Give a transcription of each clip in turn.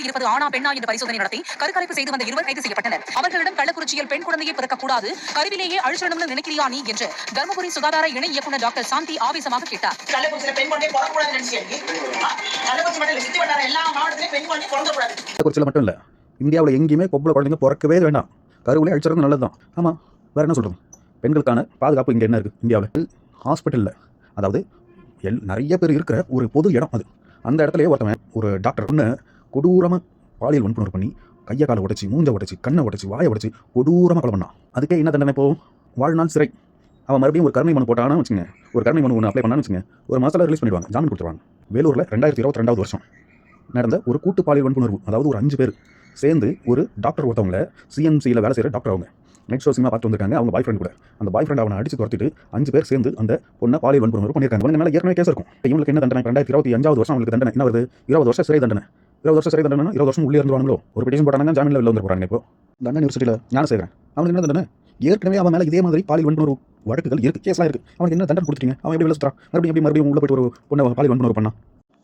வயிற்றில் இருப்பது ஆணா பெண்ணா என்று பரிசோதனை நடத்தி கருக்கலைப்பு செய்து வந்த இருவர் கைது செய்யப்பட்டனர். அவர்களிடம் கள்ளக்குறிச்சியில் பெண் குழந்தையை பிறக்கக்கூடாது கருவிலேயே அழிச்சிடணும்னு நினைக்கிறியா நீ என்று தருமபுரி சுகாதார இணை இயக்குநர் டாக்டர் சாந்தி ஆவேசமாக கேட்டார். கள்ளக்குறிச்சியில மட்டும் இல்ல, இந்தியாவில் எங்கேயுமே பொம்பளை குழந்தைங்க பிறக்கவே வேண்டாம் கருவிலே அழிச்சிறது நல்லது தான் ஆமாம் வேறு என்ன சொல்கிறது பெண்களுக்கான பாதுகாப்பு இங்கே என்ன இருக்குது இந்தியாவில்? ஹாஸ்பிட்டலில் அதாவது எல் நிறைய பேர் இருக்கிற ஒரு பொது இடம் அது. அந்த இடத்துலயே ஒருத்தவன் ஒரு டாக்டர் ஒன்று கொடூரமாக பாலியல் வன்புணர் பண்ணி கையை காலை உடைச்சி மூஞ்ச உடைச்சி கண்ணை உடைச்சி வாயை உடைச்சி கொடூரமாக கொலை பண்ணான் அதுக்கே என்ன தண்டனை இப்போது வாழ்நாள் சிறை. அவன் மறுபடியும் ஒரு கருணை மனு போட்டான்னு வச்சுங்க ஒரு கருணை மனு ஒன்று அப்ளை பண்ணான்னு வச்சுங்க ஒரு மாதத்தில் ரிலீஸ் பண்ணிடுவாங்க. ஜாமீன் கொடுத்துருவாங்க. வேலூரில் ரெண்டாயிரத்தி இருபத்தி ரெண்டாவது வருஷம் நடந்த ஒரு கூட்டு பாலியல் வன்புணர்வு அதாவது ஒரு அஞ்சு பேர் சேர்ந்து ஒரு டாக்டர் ஒருத்தவங்கள சிஎம்சியில் வேலை செய்கிற டாக்டர் அவங்க. நெக்ஸ்ட் ஷோ சினிமா பார்த்து வந்திருக்காங்க. அவங்க பாய் ஃப்ரெண்ட் கூட. அந்த பாய் ஃப்ரெண்ட் அவனை அடிச்சு துரத்திட்டு அஞ்சு பேர் சேர்ந்து அந்த பொண்ணை பாலியல் வன்புணர்வு பண்ணியிருக்காங்க. அவங்க மேலே ஏற்கனவே கேஸ் இருக்கும். இவங்களுக்கு என்ன தண்டனை? ரெண்டாயிரத்தி இருபத்தி அஞ்சாவது வருஷம் அவங்களுக்கு தண்டனை. என்ன வருது? இருபது வருஷம் சிறை தண்டனை. இருபது வருஷம் சிறை தண்டனை இருபது வருஷம் உள்ளே இருந்துவாங்களோ ஒரு பெட்டிஷன் போட்டாங்க ஜாமீனில் வெளில வந்து போகிறாங்க இப்போ லண்டன் யூனிவர்சிட்டியில் ஞான செய்கிறேன் அவனுக்கு என்ன தண்டனை? ஏற்கனவே அவன் மேலே இதே மாதிரி பாலியல் வன்புணர்வு வழக்குகள் இருக்குது கேஸ்லாம் இருக்குது அவனுக்கு என்ன தண்டனை கொடுத்துட்டீங்க? அவன் எப்படி வெளில சுற்றுறான் மறுபடியும் எப்படி மறுபடியும் உள்ள போயிட்டு ஒரு பொண்ணை பாலியல் வன்புணர்வு பண்ணான்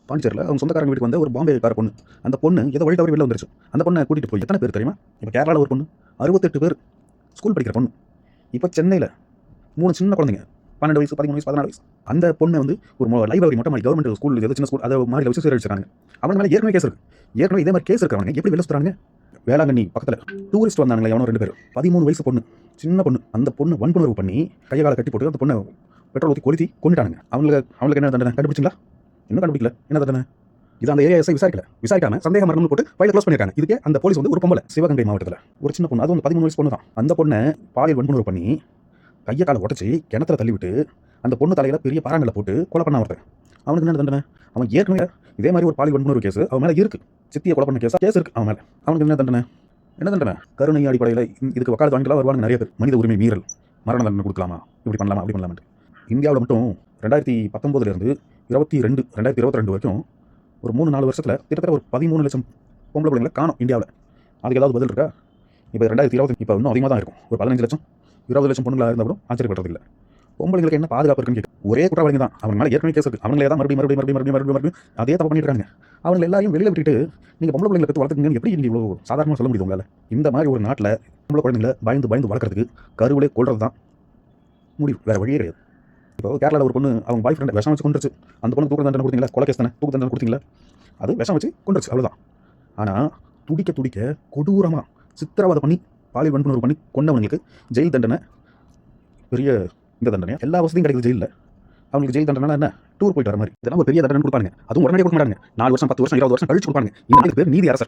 பாண்டிச்சேரியில் அவங்க சொந்தக்காரங்க வீட்டுக்கு வந்த ஒரு பாம்பே கார பொண்ணு. அந்த பொண்ணு ஏதோ வழி தவறி வெளில வந்துருச்சு. அந்த பொண்ணை கூட்டிட்டு போய் எத்தனை பேர் தெரியுமா? இப்போ கேரளாவில் ஒரு பொண்ணு. அறுபத்தெட்டு பேர் ஸ்கூல் படிக்கிற பொண்ணு. இப்போ சென்னையில் மூணு சின்ன குழந்தைங்க. பன்னெண்டு வயசு பதிமூணு வயசு பதினாறு வயசு. அந்த பொண்ணை வந்து ஒரு லைப்ரரி மொட்டை மாதிரி கவர்மெண்ட் ஸ்கூல் ஏதோ சின்ன ஸ்கூல் அதை மாதிரி வச்சு சீரழிச்சிருக்காங்க அவன் மேலே ஏற்கனவே கேஸ் இருக்கு. ஏற்கனவே இதே மாதிரி கேஸ் இருக்காங்க எப்படி வெளில சுற்றுறாங்க வேளாங்கண்ணி பக்கத்தில். டூரிஸ்ட் வந்தாங்களே எவனோ ரெண்டு பேர் பதிமூணு வயசு பொண்ணு. சின்ன பொண்ணு. அந்த பொண்ணு வன்புணர்வு பண்ணி கையை கட்டி போட்டு அந்த பொண்ணை பெட்ரோல் ஊற்றி கொளுத்தி கொண்டுட்டானுங்க அவங்களுக்கு அவங்களுக்கு என்ன தண்டனை? கண்டுபிடிச்சிங்களா? இன்னும் கண்டுபிடிக்கல. என்ன தண்டனை? இது அந்த ஏரியா எஸ்ஐ விசாரிக்கல. விசாரிக்காம சந்தேக மரணம் போட்டு ஃபைல க்ளோஸ் பண்ணிருக்காங்க. இதுக்கே அந்த போலீஸ் வந்து ஒரு பொம்பளை சிவகங்கை மாவட்டத்தில். ஒரு சின்ன பொண்ணு. அது வந்து பதிமூணு வயசு பொண்ணு தான் அந்த பொண்ணை பாலியல் வன்புணர்வு பண்ணி கையை காலை உடச்சி கிணத்துல தள்ளிவிட்டு அந்த பொண்ணு தலையில பெரிய பாறாங்களை போட்டு கொலை பண்ண ஒருத்தன். அவனுக்கு என்ன தண்டனை? அவன் ஏற்கனவே இதே மாதிரி ஒரு பாலி வன்புணர்வு கேஸ் அவன் மேலே இருக்கு. சித்தியை கொலை பண்ண கேஸ் கேஸ் இருக்கு அவன் மேலே. அவனுக்கு என்ன தண்டனை? என்ன தண்டனை? கருணை அடிப்படையில் இதுக்கு வக்காலத்து வாங்கிக்கலாம் வருவாங்க நிறைய பேர். மனித உரிமை மீறல். மரண தண்டனை கொடுக்கலாமா? இப்படி பண்ணலாமா? அப்படி பண்ணலாமா இந்தியாவில் மட்டும் ரெண்டாயிரத்தி பத்தொம்போதுலேருந்து இருபத்தி ரெண்டு ரெண்டாயிரத்தி இருபத்தி ரெண்டு வரைக்கும் ஒரு மூணு நாலு வருஷத்தில் கிட்டத்தட்ட ஒரு பதிமூணு லட்சம் பொம்பளை பிள்ளைங்களை காணும் இந்தியாவில். அதுக்கு ஏதாவது பதில் இருக்கா? இப்போ ரெண்டாயிரத்தி இருபத்தி இப்போ இன்னும் அதிகமாக தான் இருக்கும். ஒரு பதினஞ்சு லட்சம். இருபது லட்சம் பொண்ணுங்களா இருந்தால் கூட ஆச்சரியப்படுறது இல்லை பொம்பளைங்களுக்கு என்ன பாதுகாப்பு இருக்குன்னு கேட்கும் ஒரே குற்றவாளிங்க தான். அவங்க மேலே ஏற்கனவே கேஸ் இருக்கு. அவங்களே தான் மறுபடியும் மறுபடியும் மறுபடியும் மறுபடியும் மறுபடியும் அதே தப்பு பண்ணிட்டுருக்காங்க அவங்க எல்லாரையும் வெளியில் விட்டுட்டு நீங்கள் பொம்பளை பிள்ளைங்களை பற்றி வளர்த்துக்கீங்கன்னு எப்படி நீங்கள் இவ்வளோ சாதாரணமாக சொல்ல முடியும் உங்களால்? இந்த மாதிரி ஒரு நாட்டில் பொம்பளை குழந்தைங்களை பயந்து பயந்து வளர்க்குறதுக்கு கருவிலே கொள்வது தான் முடிவு. வேறு வழியே கிடையாது. இப்போ கேரளாவில் ஒரு பொண்ணு அவங்க பாய் ஃப்ரெண்ட் விஷம் வச்சு கொண்டுருச்சு அந்த பொண்ணு தூக்கு தண்டனை கொடுத்தீங்களா கொலை கேஸ் தானே? தூக்கு தண்டனை கொடுத்தீங்களா அது விஷம் வச்சு கொண்டுருச்சு அவ்வளோதான் ஆனால் துடிக்க துடிக்க கொடூரமாக சித்திரவதை பண்ணி பாலியல் வன்புணர்வு பண்ணி கொண்டவங்களுக்கு ஜெயில் தண்டனை பெரிய இந்த தண்டனை எல்லா வசதியும் கிடைக்குது ஜெயிலில். அவங்களுக்கு ஜெயில் தண்டனை என்ன? டூர் போயிட்டு வர மாதிரி. இதெல்லாம் ஒரு பெரிய தண்டனை கொடுப்பாங்க அதுவும் உடனே கொடுக்க மாட்டாங்க நாலு வருஷம் பத்து வருஷம் இருபது வருஷம் கழிச்சு கொடுப்பாங்க இந்த பேர் நீதி அரசர்